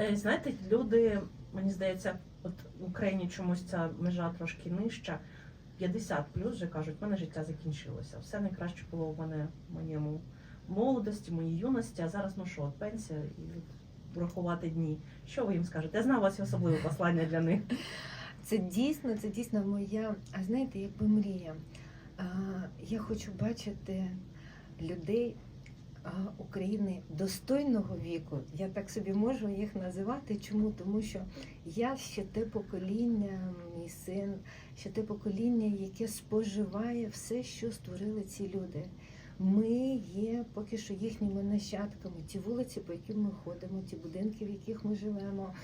Е, Знаєте, люди, мені здається, от в Україні чомусь ця межа трошки нижча. 50 плюс вже кажуть, в мене життя закінчилося. Все найкраще було в мене в моєму молодості, моїй юності, а зараз ну що, от пенсія і от врахувати дні. Що ви їм скажете? Я знаю, у вас є особливе послання для них. Це дійсно, це дійсно моя, а знаєте, якби мрія. Я хочу бачити людей України достойного віку. Я так собі можу їх називати. Чому? Тому що я ще те покоління, мій син, ще те покоління, яке споживає все, що створили ці люди. Ми є поки що їхніми нащадками. Ті вулиці, по яким ми ходимо, ті будинки, в яких ми живемо.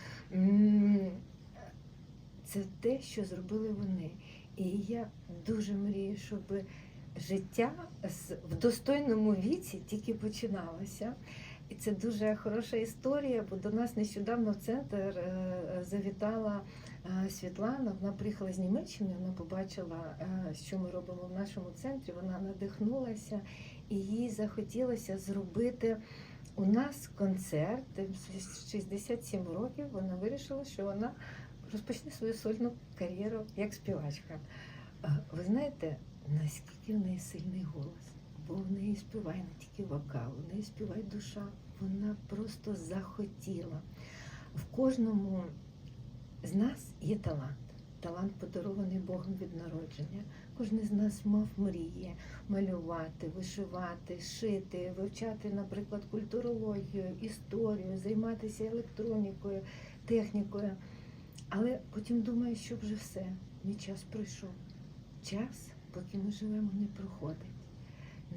Це те, що зробили вони. І я дуже мрію, щоб життя в достойному віці тільки починалося. І це дуже хороша історія, бо до нас нещодавно в центр е, завітала е, Світлана. Вона приїхала з Німеччини, вона побачила, е, що ми робимо в нашому центрі. Вона надихнулася і їй захотілося зробити у нас концерт. В 67 років вона вирішила, що вона розпочне свою сольну кар'єру як співачка. Ви знаєте, наскільки в неї сильний голос? Бо в неї співає не тільки вокал, в неї співає душа. Вона просто захотіла. В кожному з нас є талант. Талант подарований Богом від народження. Кожен з нас мав мрії малювати, вишивати, шити, вивчати, наприклад, культурологію, історію, займатися електронікою, технікою. Але потім думаю, що вже все, мій час пройшов. Час, поки ми живемо, не проходить.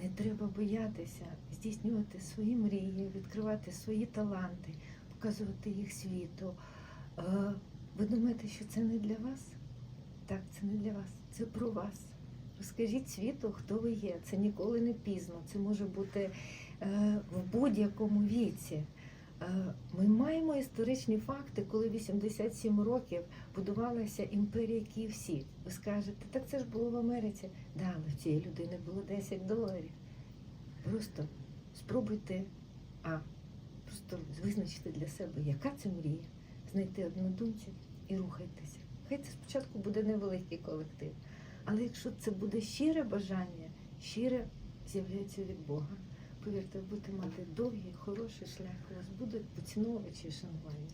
Не треба боятися здійснювати свої мрії, відкривати свої таланти, показувати їх світу. Е, Ви думаєте, що це не для вас? Так, це не для вас, це про вас. Розкажіть світу, хто ви є. Це ніколи не пізно. Це може бути е, в будь-якому віці. Е, Ми маємо історичні факти, коли 87 років будувалася імперія Київсі. Ви скажете, так це ж було в Америці. Да, але в цієї людини було 10 доларів. Просто спробуйте, а просто визначити для себе, яка це мрія, знайти однодумців і рухайтеся. Хай це спочатку буде невеликий колектив. Але якщо це буде щире бажання, щире з'являється від Бога. Повірте, будете мати довгий, хороший шлях, вас будуть поціновувачі і.